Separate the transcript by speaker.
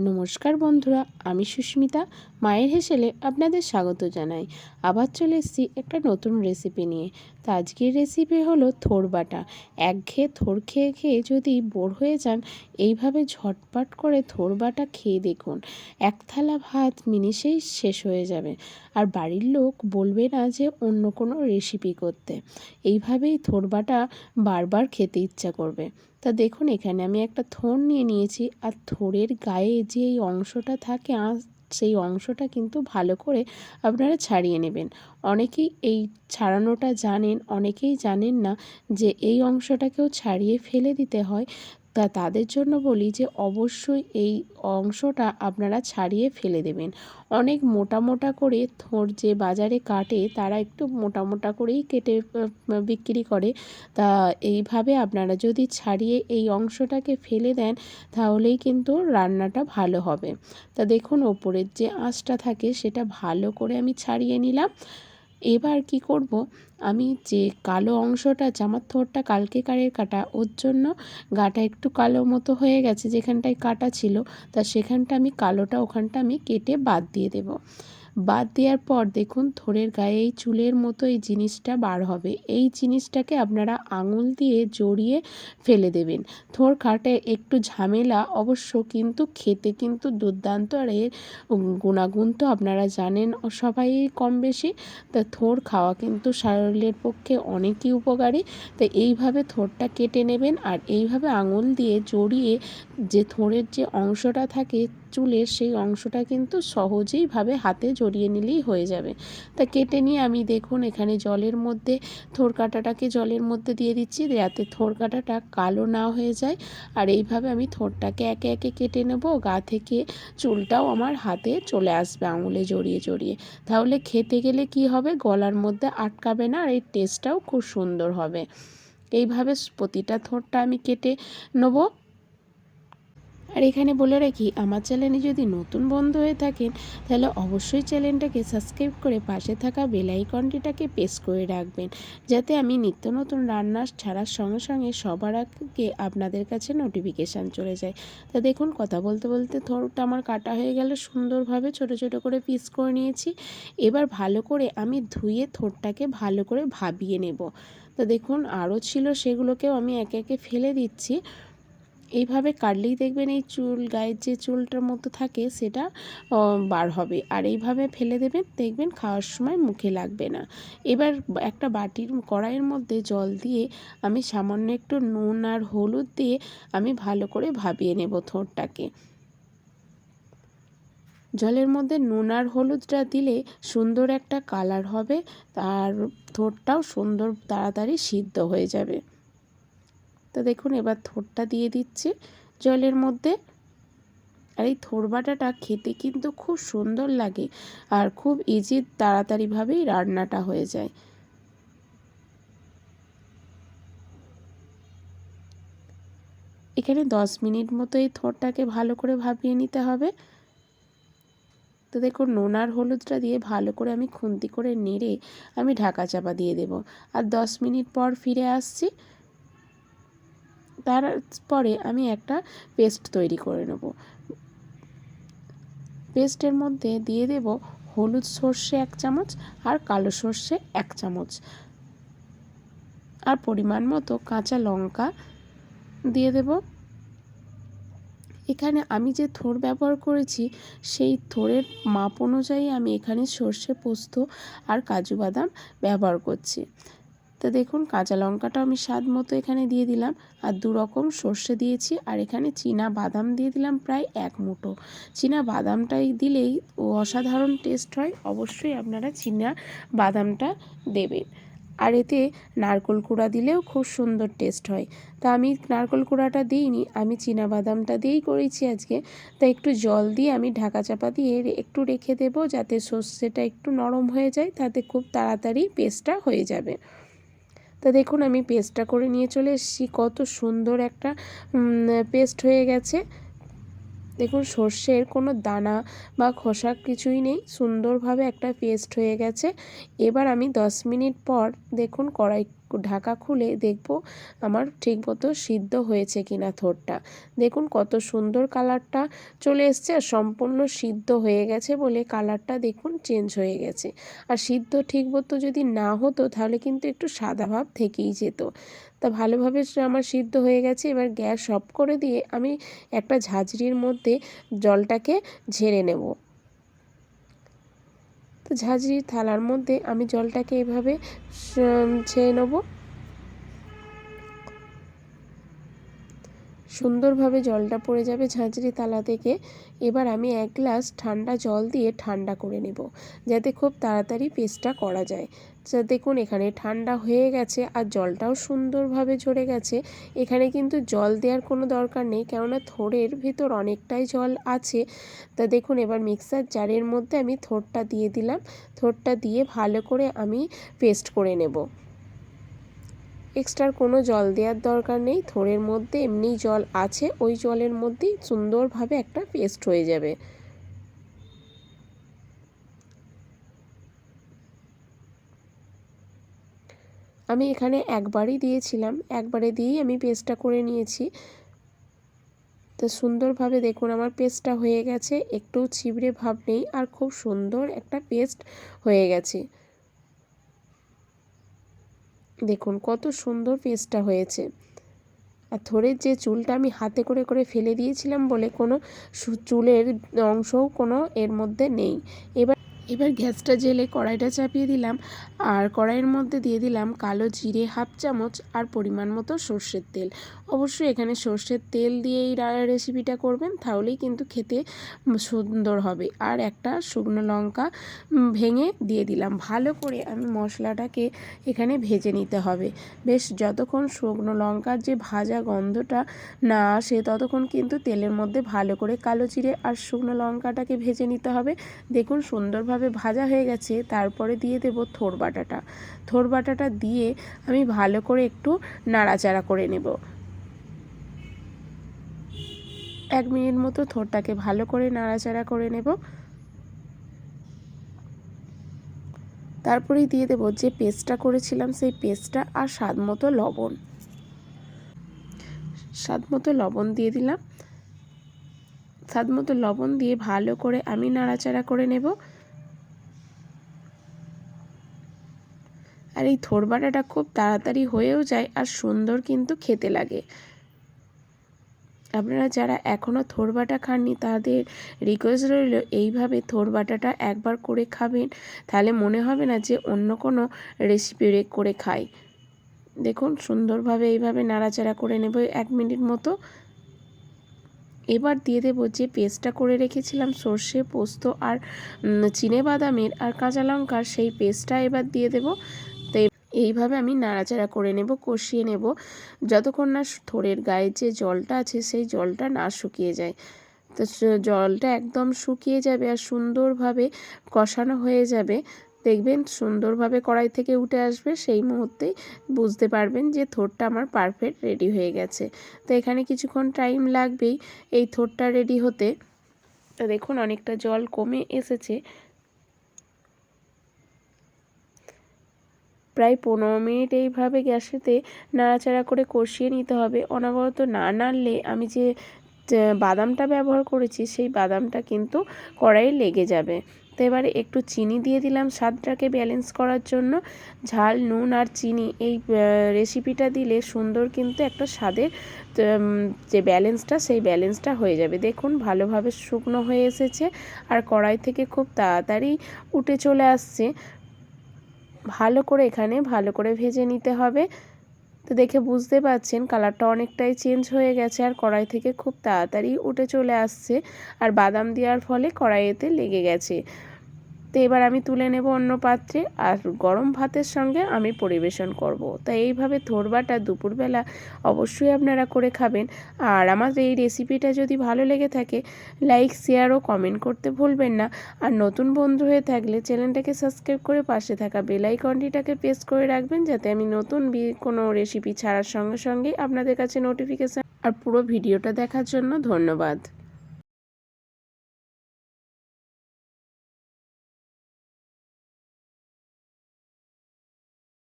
Speaker 1: নমস্কার বন্ধুরা, আমি সুস্মিতা। মায়ের হেসেলে আপনাদের স্বাগত জানাই। আবার চলে এসেছি একটা নতুন রেসিপি নিয়ে। তো আজকের রেসিপি হলো থোর বাটা। একঘেয়ে থোর খেয়ে খেয়ে যদি বোর হয়ে যান, এইভাবে ঝটপট করে থোর বাটা খেয়ে দেখুন। এক থালা ভাত মিনিশেই শেষ হয়ে যাবে। আর বাড়ির লোক বলবে না যে অন্য কোনো রেসিপি করতে। এইভাবেই থোর বাটা বারবার খেতে ইচ্ছা করবে। তা দেখুন এখানে আমি একটা থোর নিয়ে নিয়েছি, আর থোরের গায়ে যে এই অংশটা থাকে সেই অংশটা কিন্তু ভালো করে আপনারা ছাড়িয়ে নেবেন। অনেকেই এই ছাড়ানোটা জানেন, অনেকেই জানেন না যে এই অংশটাকেও ছাড়িয়ে ফেলে দিতে হয়। তা তাদের জন্য বলি যে অবশ্যই এই অংশটা আপনারা ছাড়িয়ে ফেলে দেবেন। অনেক মোটা মোটা করে থোর যে বাজারে কাটে তারা একটু মোটা মোটা করেই কেটে বিক্রি করে। তা এইভাবে আপনারা যদি ছাড়িয়ে এই অংশটাকে ফেলে দেন তাহলেই কিন্তু রান্নাটা ভালো হবে। তা দেখুন ওপরের যে আঁচটা থাকে সেটা ভালো করে আমি ছাড়িয়ে নিলাম। এবার কি করব? আমি যে কালো অংশটা জামার থোরটা কালকে কারের কাটা, ওর জন্য গাটা একটু কালো মতো হয়ে গেছে, যেখানটায় কাটা ছিল, তা সেখানটা আমি, কালোটা ওখানটা আমি কেটে বাদ দিয়ে দেবো। বাদ দেওয়ার পর দেখুন থোড়ের গায়ে এই চুলের মতো এই জিনিসটা বার হবে। এই জিনিসটাকে আপনারা আঙুল দিয়ে জড়িয়ে ফেলে দেবেন। থোর কাটে একটু ঝামেলা অবশ্য কিন্তু খেতে কিন্তু দুর্দান্ত আর এর গুণাগুণ তো আপনারা জানেন সবাই কম বেশি। তা থোর খাওয়া কিন্তু শরীরের পক্ষে অনেকই উপকারী। তো এইভাবে থোরটা কেটে নেবেন আর এইভাবে আঙুল দিয়ে জড়িয়ে যে থোড়ের যে অংশটা থাকে চুলের সেই অংশটা কিন্তু সহজেইভাবে হাতে জড়িয়ে নিলেই হয়ে যাবে। তা কেটে নিয়ে আমি দেখুন এখানে জলের মধ্যে থোর কাটাটাকে জলের মধ্যে দিয়ে দিচ্ছি, যাতে থোর কাটাটা কালো না হয়ে যায়। আর এইভাবে আমি থোরটাকে একে একে কেটে নেব, গা থেকে চুলটাও আমার হাতে চলে আসবে আঙুলে জড়িয়ে জড়িয়ে। তাহলে খেতে গেলে কি হবে? গলার মধ্যে আটকাবে না, আর এই টেস্টটাও খুব সুন্দর হবে। এইভাবে প্রতিটা থোরটা আমি কেটে নেব। আর এখানে বলে রাখি, আমার চ্যানেলে যদি নতুন বন্ধু হয়ে থাকেন, তাহলে অবশ্যই চ্যানেলটাকে সাবস্ক্রাইব করে পাশে থাকা বেলাইকনটিটাকে প্রেস করে রাখবেন, যাতে আমি নিত্য নতুন রান্না ছাড়ার সঙ্গে সঙ্গে সবার আগে আপনাদের কাছে নোটিফিকেশান চলে যায়। তা দেখুন, কথা বলতে বলতে থোরটা আমার কাটা হয়ে গেল, সুন্দরভাবে ছোট ছোট করে পিস করে নিয়েছি। এবার ভালো করে আমি ধুয়ে থোরটাকে ভালো করে ভাবিয়ে নেব। তো দেখুন, আরও ছিল সেগুলোকেও আমি একে একে ফেলে দিচ্ছি। এইভাবে কাটলেই দেখবেন এই চুল গায়ের যে চুলটার মতো থাকে সেটা বার হবে। আর এইভাবে ফেলে দেবেন, দেখবেন খাওয়ার সময় মুখে লাগবে না। এবার একটা বাটির কড়াইয়ের মধ্যে জল দিয়ে আমি সামান্য একটু নুন আর হলুদ দিয়ে আমি ভালো করে ভাবিয়ে নেব থোরটাকে। জলের মধ্যে নুন আর হলুদটা দিলে সুন্দর একটা কালার হবে, আর থোরটাও সুন্দর, তাড়াতাড়ি সিদ্ধ হয়ে যাবে। তো দেখুন, এবার থোরটা দিয়ে দিচ্ছি জলের মধ্যে। আর এই থোর বাটাটা খেতে কিন্তু খুব সুন্দর লাগে আর খুব ইজি তাড়াতাড়িভাবেই রান্নাটা হয়ে যায়। এখানে দশ মিনিট মতো এই থোরটাকে ভালো করে ভাপিয়ে নিতে হবে। তো দেখুন, নুন আর হলুদটা দিয়ে ভালো করে আমি খুন্তি করে নেড়ে আমি ঢাকা চাপা দিয়ে দেব। আর দশ মিনিট পর ফিরে আসছি। তারপরে আমি একটা পেস্ট তৈরি করে নেব। পেস্টের মধ্যে দিয়ে দেব হলুদ সর্ষে এক চামচ আর কালো সর্ষে এক চামচ। আর পরিমাণ মতো কাঁচা লঙ্কা দিয়ে দেব। এখানে আমি যে থোর ব্যবহার করেছি, সেই থোরের মাপ অনুযায়ী আমি এখানে সর্ষে পোস্ত আর কাজু বাদাম ব্যবহার করছি। তো দেখুন, কাঁচা লঙ্কাটা আমি স্বাদ মতো এখানে দিয়ে দিলাম। আর দু রকম সর্ষে দিয়েছি, আর এখানে চীনা বাদাম দিয়ে দিলাম প্রায় এক মুঠো। চীনা বাদামটাই দিলেই ও অসাধারণ টেস্ট হয়, অবশ্যই আপনারা চীনা বাদামটা দেবেন। আর এতে নারকোল কুড়া দিলেও খুব সুন্দর টেস্ট হয়। তা আমি নারকোল কুড়াটা দিইনি, আমি চীনা বাদামটা দিয়েই করেছি আজকে। তা একটু জল দিয়ে আমি ঢাকা চাপা দিয়ে একটু রেখে দেবো যাতে সর্ষেটা একটু নরম হয়ে যায়, তাতে খুব তাড়াতাড়ি পেস্টটা হয়ে যাবে। তা দেখুন, আমি পেস্টটা করে নিয়ে চলে এসেছি। কত সুন্দর একটা পেস্ট হয়ে গেছে। দেখুন, সর্ষের কোনো দানা বা খোসা কিছুই নেই। সুন্দরভাবে একটা পেস্ট হয়ে গেছে। এবার আমি দশ মিনিট পর দেখুন, কড়াই ঢাকা খুলে দেখব আমার ঠিকমতো সিদ্ধ হয়েছে কিনা থোরটা। দেখুন কত সুন্দর কালারটা চলে এসছে আর সম্পূর্ণ সিদ্ধ হয়ে গেছে বলে কালারটা দেখুন চেঞ্জ হয়ে গেছে। আর সিদ্ধ ঠিক মতো যদি না হতো তাহলে কিন্তু একটু সাদা ভাব থেকেই যেত। তা ভালোভাবে আমার সিদ্ধ হয়ে গেছে, এবার গ্যাস অফ করে দিয়ে আমি একটা ঝাঁঝরির মধ্যে জলটাকে ঝেড়ে নেব। তো ঝাঁঝরি থালার মধ্যে আমি জলটাকে এভাবে ছেড়ে নেব। সুন্দরভাবে জলটা পড়ে যাবে ঝাঁঝরি তালা থেকে। এবার আমি এক গ্লাস ঠান্ডা জল দিয়ে ঠান্ডা করে নেব, যাতে খুব তাড়াতাড়ি পেস্টটা করা যায়। যা দেখুন, এখানে ঠান্ডা হয়ে গেছে আর জলটাও সুন্দরভাবে ঝরে গেছে। এখানে কিন্তু জল দেওয়ার কোনো দরকার নেই, কেননা থোড়ের ভিতর অনেকটাই জল আছে। তা দেখুন, এবার মিক্সার জারের মধ্যে আমি থোড়টা দিয়ে দিলাম। থোড়টা দিয়ে ভালো করে আমি পেস্ট করে নেব। এক্সট্রা কোনো জল দেওয়ার দরকার নেই। থোড়ের মধ্যে এমনি জল আছে, ওই জলের মধ্যেই সুন্দরভাবে একটা পেস্ট হয়ে যাবে। আমি এখানে একবারই দিয়েছিলাম, একবারে দিয়েই আমি পেস্টটা করে নিয়েছি। তো সুন্দরভাবে দেখুন আমার পেস্টটা হয়ে গেছে, একটু ছিবড়ে ভাব নেই, আর খুব সুন্দর একটা পেস্ট হয়ে গেছে। দেখুন, কত সুন্দর পেস্টটা হয়েছে। আর থোড়ের যে চুলটা আমি হাতে করে করে ফেলে দিয়েছিলাম বলে কোনো চুলের অংশও কোনো এর মধ্যে নেই। এবার এবার গ্যাসটা জেলে কড়াইটা চাপিয়ে দিলাম আর কড়াইয়ের মধ্যে দিয়ে দিলাম কালো জিরে হাফ চামচ আর পরিমাণ মতো সর্ষের তেল। অবশ্যই এখানে সর্ষের তেল দিয়ে এই রেসিপিটা করবেন, তাহলেই কিন্তু খেতে সুন্দর হবে। আর একটা শুকনো লঙ্কা ভেঙে দিয়ে দিলাম। ভালো করে আমি মশলাটাকে এখানে ভেজে নিতে হবে। বেশ যতক্ষণ শুকনো লঙ্কার যে ভাজা গন্ধটা না আসে, ততক্ষণ কিন্তু তেলের মধ্যে ভালো করে কালো জিরে আর শুকনো লঙ্কাটাকে ভেজে নিতে হবে। দেখুন সুন্দরভাবে ভাবে ভাজা হয়ে গেছে, তারপরে দিয়ে দেব থোর বাটাটা। থোর বাটাটা দিয়ে আমি ভালো করে একটু নাড়াচাড়া করে নেব। এক মিনিট মতো থোরটাকে ভালো করে নাড়াচাড়া করে নেব। তারপরেই দিয়ে দেবো যে পেস্টটা করেছিলাম, সেই পেস্টটা আর স্বাদ মতো লবণ। স্বাদ মতো লবণ দিয়ে দিলাম। স্বাদ মতো লবণ দিয়ে ভালো করে আমি নাড়াচাড়া করে নেব। আর এই থোর বাটাটা খুব তাড়াতাড়ি হয়েও যায় আর সুন্দর কিন্তু খেতে লাগে। আপনারা যারা এখনও থোর বাটা খাননি, তাদের রিকোয়েস্ট রইল এইভাবে থোর বাটাটা একবার করে খাবেন। তাহলে মনে হবে না যে অন্য কোনো রেসিপি করে খাই। দেখুন, সুন্দরভাবে এইভাবে নাড়াচাড়া করে নেব এক মিনিট মতো। এবার দিয়ে দেবো যে পেস্টটা করে রেখেছিলাম, সর্ষে, পোস্ত আর চিনে বাদামের আর কাঁচা লঙ্কার, সেই পেস্টটা এবার দিয়ে দেবো। এইভাবে আমি নাড়াচাড়া করে নেব, কষিয়ে নেব। যতক্ষণ না থোড়ের গায়ে যে জলটা আছে, সেই জলটা না শুকিয়ে যায়। তো জলটা একদম শুকিয়ে যাবে আর সুন্দরভাবে কষানো হয়ে যাবে। দেখবেন সুন্দরভাবে কড়াই থেকে উঠে আসবে, সেই মুহূর্তেই বুঝতে পারবেন যে থোরটা আমার পারফেক্ট রেডি হয়ে গেছে। তো এখানে কিছুক্ষণ টাইম লাগবেই এই থোরটা রেডি হতে। দেখুন অনেকটা জল কমে এসেছে। প্রায় পনেরো মিনিট এইভাবে গ্যাসেতে নাড়াচাড়া করে কষিয়ে নিতে হবে। অনবরত না নাড়লে আমি যে বাদামটা ব্যবহার করেছি, সেই বাদামটা কিন্তু কড়াইয়ে লেগে যাবে। তো এবারে একটু চিনি দিয়ে দিলাম স্বাদটাকে ব্যালেন্স করার জন্য। ঝাল, নুন আর চিনি এই রেসিপিটা দিলে সুন্দর কিন্তু একটা স্বাদের যে ব্যালেন্সটা সেই ব্যালেন্সটা হয়ে যাবে। দেখুন ভালোভাবে শুকনো হয়ে এসেছে আর কড়াই থেকে খুব তাড়াতাড়ি উঠে চলে আসছে। ভালো করে এখানে ভালো করে ভেজে নিতে হবে। তো দেখে বুঝতে পাচ্ছেন কালারটা অনেকটাই চেঞ্জ হয়ে গেছে আর কড়াই থেকে খুব তাড়াতাড়ি উঠে চলে আসছে। আর বাদাম দেওয়ার ফলে কড়াইয়েতে লেগে গেছে। তো এবার আমি তুলে নেব অন্য পাত্রে আর গরম ভাতের সঙ্গে আমি পরিবেশন করব। তাই এইভাবে থোরবাটা দুপুরবেলা অবশ্যই আপনারা করে খাবেন। আর আমার এই রেসিপিটা যদি ভালো লেগে থাকে, লাইক, শেয়ার ও কমেন্ট করতে ভুলবেন না। আর নতুন বন্ধু হয়ে থাকলে চ্যানেলটাকে সাবস্ক্রাইব করে পাশে থাকা বেলাইকনটিটাকে প্রেস করে রাখবেন যাতে আমি নতুন কোনো রেসিপি ছাড়ার সঙ্গে সঙ্গেই আপনাদের কাছে নোটিফিকেশান আর পুরো ভিডিওটা দেখার জন্য ধন্যবাদ।